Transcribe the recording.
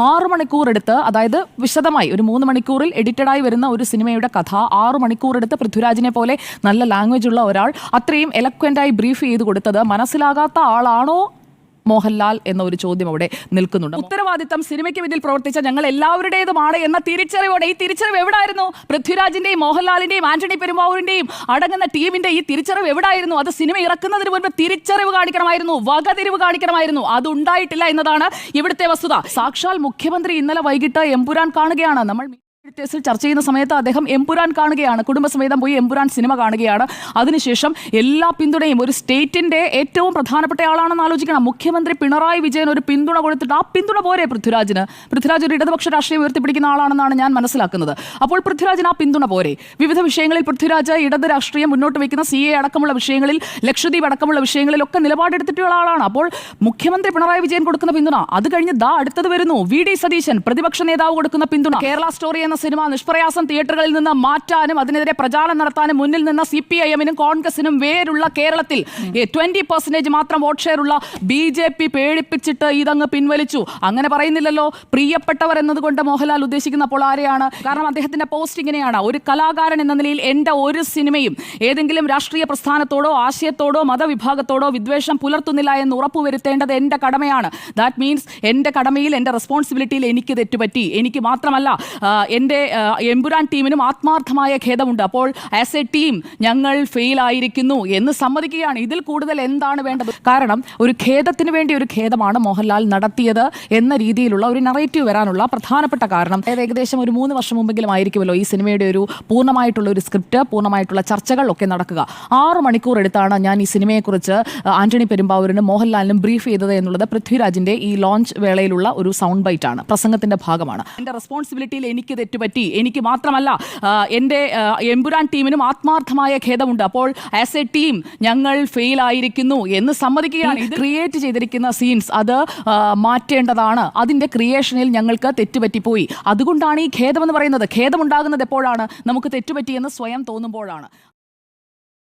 ആറു മണിക്കൂർ എടുത്ത് അതായത് വിശദമായി ഒരു മൂന്ന് മണിക്കൂറിൽ എഡിറ്റഡായി വരുന്ന ഒരു സിനിമയുടെ കഥ ആറു മണിക്കൂർ എടുത്ത് പൃഥ്വിരാജിനെ പോലെ നല്ല ലാംഗ്വേജ് ഉള്ള ഒരാൾ അത്രയും എലക്വന്റായി ബ്രീഫ് ചെയ്ത് കൊടുത്തത് മനസ്സിലാകാത്ത ആളാണോ മോഹൻലാൽ എന്ന ഒരു ചോദ്യം അവിടെ നിൽക്കുന്നുണ്ട്. ഉത്തരവാദിത്തം സിനിമയ്ക്ക് പിന്നിൽ പ്രവർത്തിച്ച ഞങ്ങൾ എല്ലാവരുടേതുമാണ് എന്ന തിരിച്ചറിവോടെ ഈ തിരിച്ചറിവ് എവിടായിരുന്നു? പൃഥ്വിരാജിന്റെയും മോഹൻലാലിന്റെയും ആന്റണി പെരുമാവൂരിന്റെയും അടങ്ങുന്ന ടീമിന്റെ ഈ തിരിച്ചറിവ് എവിടായിരുന്നു? അത് സിനിമ ഇറക്കുന്നതിന് മുൻപ് തിരിച്ചറിവ് കാണിക്കണമായിരുന്നു വകതിരിവ് കാണിക്കണമായിരുന്നു. അത് ഉണ്ടായിട്ടില്ല എന്നതാണ് ഇവിടുത്തെ വസ്തുത. സാക്ഷാൽ മുഖ്യമന്ത്രി ഇന്നലെ വൈകിട്ട് എമ്പുരാൻ കാണുകയാണ്. നമ്മൾ എഡിറ്റേഴ്സിൽ ചർച്ച ചെയ്യുന്ന സമയത്ത് അദ്ദേഹം എംപുരാൻ കാണുകയാണ്. കുടുംബസമേതം പോയി എംപുരാൻ സിനിമ കാണുകയാണ്. അതിനുശേഷം എല്ലാ പിന്തുണയും ഒരു സ്റ്റേറ്റിന്റെ ഏറ്റവും പ്രധാനപ്പെട്ട ആളാണെന്ന് ആലോചിക്കണം. മുഖ്യമന്ത്രി പിണറായി വിജയൻ ഒരു പിന്തുണ കൊടുത്തിട്ട് ആ പിന്തുണ പോരെ പൃഥ്വിരാജിന്. പൃഥ്വിരാജ് ഒരു ഇടതുപക്ഷ രാഷ്ട്രീയം ഉയർത്തിപ്പിടിക്കുന്ന ആളാണെന്നാണ് ഞാൻ മനസ്സിലാക്കുന്നത്. അപ്പോൾ പൃഥ്വിരാജിന് ആ പിന്തുണ പോരെ. വിവിധ വിഷയങ്ങളിൽ പൃഥ്വിരാജ് ഇടത് രാഷ്ട്രീയം മുന്നോട്ട് വയ്ക്കുന്ന സി എ അടക്കമുള്ള വിഷയങ്ങളിൽ ലക്ഷദ്വീപ് അടക്കമുള്ള വിഷയങ്ങളിലൊക്കെ നിലപാടെടുത്തിട്ടുള്ള ആളാണ്. അപ്പോൾ മുഖ്യമന്ത്രി പിണറായി വിജയൻ കൊടുക്കുന്ന പിന്തുണ അത് കഴിഞ്ഞ് ദാ അടുത്തത് വരുന്നു. വി. ഡി. സതീശൻ പ്രതിപക്ഷ നേതാവ് കൊടുക്കുന്ന പിന്തുണ. കേരള സ്റ്റോറി എന്ന സിനിമ നിഷ്പ്രയാസം തിയേറ്ററുകളിൽ നിന്ന് മാറ്റാനും അതിനെതിരെ പ്രചാരണം നടത്താനും മുന്നിൽ നിന്ന സി പി ഐ എമ്മിനും കോൺഗ്രസിനും വേരുള്ള കേരളത്തിൽ ട്വന്റി പെർസെന്റേജ് മാത്രം വോട്ട് ഷെയർ ഉള്ള ബി ജെ പി പേടിപ്പിച്ചിട്ട് ഇതങ്ങ് പിൻവലിച്ചു. അങ്ങനെ പറയുന്നില്ലല്ലോ. പ്രിയപ്പെട്ടവർ എന്നതുകൊണ്ട് മോഹൻലാൽ ഉദ്ദേശിക്കുന്നപ്പോൾ ആരെയാണ്? കാരണം അദ്ദേഹത്തിന്റെ പോസ്റ്റ് ഇങ്ങനെയാണ്. ഒരു കലാകാരൻ എന്ന നിലയിൽ എന്റെ ഒരു സിനിമയും ഏതെങ്കിലും രാഷ്ട്രീയ പ്രസ്ഥാനത്തോടോ ആശയത്തോടോ മതവിഭാഗത്തോടോ വിദ്വേഷം പുലർത്തുന്നില്ല എന്ന് ഉറപ്പുവരുത്തേണ്ടത് എന്റെ കടമയാണ്. ദാറ്റ് മീൻസ് എന്റെ കടമയിൽ എന്റെ റെസ്പോൺസിബിലിറ്റിയിൽ എനിക്ക് തെറ്റുപറ്റി. എനിക്ക് മാത്രമല്ല എന്റെ എമ്പുരാൻ ടീമിനും ആത്മാർത്ഥമായ ഖേദമുണ്ട്. അപ്പോൾ ആസ് എ ടീം ഞങ്ങൾ ഫെയിൽ ആയിരിക്കുന്നു എന്ന് സമ്മതിക്കുകയാണ്. ഇതിൽ കൂടുതൽ എന്താണ് വേണ്ടത്? കാരണം ഒരു ഖേദത്തിന് വേണ്ടി ഒരു ഖേദമാണ് മോഹൻലാൽ നടത്തിയത് എന്ന രീതിയിലുള്ള ഒരു നറേറ്റീവ് വരാനുള്ള പ്രധാനപ്പെട്ട കാരണം. അതായത് ഏകദേശം ഒരു മൂന്ന് വർഷം മുമ്പെങ്കിലും ആയിരിക്കുമല്ലോ ഈ സിനിമയുടെ ഒരു പൂർണമായിട്ടുള്ള ഒരു സ്ക്രിപ്റ്റ് പൂർണമായിട്ടുള്ള ചർച്ചകൾ ഒക്കെ നടക്കുക. ആറ് മണിക്കൂർ എടുത്താണ് ഞാൻ ഈ സിനിമയെക്കുറിച്ച് ആന്റണി പെരുമ്പാവൂരിനും മോഹൻലാലിനും ബ്രീഫ് ചെയ്തത് എന്നുള്ളത് പൃഥ്വിരാജിന്റെ ഈ ലോഞ്ച് വേളയിലുള്ള ഒരു സൗണ്ട് ബൈറ്റ് ആണ്. പ്രസംഗത്തിന്റെ ഭാഗമാണ്. എന്റെ റെസ്പോൺസിബിലിറ്റിയിൽ എനിക്ക് തെറ്റുപറ്റി. എനിക്ക് മാത്രമല്ല എന്റെ എമ്പുരാൻ ടീമിനും ആത്മാർത്ഥമായ ഖേദമുണ്ട്. അപ്പോൾ ആസ് എ ടീം ഞങ്ങൾ ഫെയിൽ ആയിരിക്കുന്നു എന്ന് സമ്മതിക്കുകയാണ്. ഇത് ക്രിയേറ്റ് ചെയ്തിരിക്കുന്ന സീൻസ് അത് മാറ്റേണ്ടതാണ്. അതിന്റെ ക്രിയേഷനിൽ ഞങ്ങൾക്ക് തെറ്റുപറ്റിപ്പോയി. അതുകൊണ്ടാണ് ഈ ഖേദമെന്ന് പറയുന്നത്. ഖേദമുണ്ടാകുന്നത് എപ്പോഴാണ്? നമുക്ക് തെറ്റുപറ്റിയെന്ന് സ്വയം തോന്നുമ്പോഴാണ്.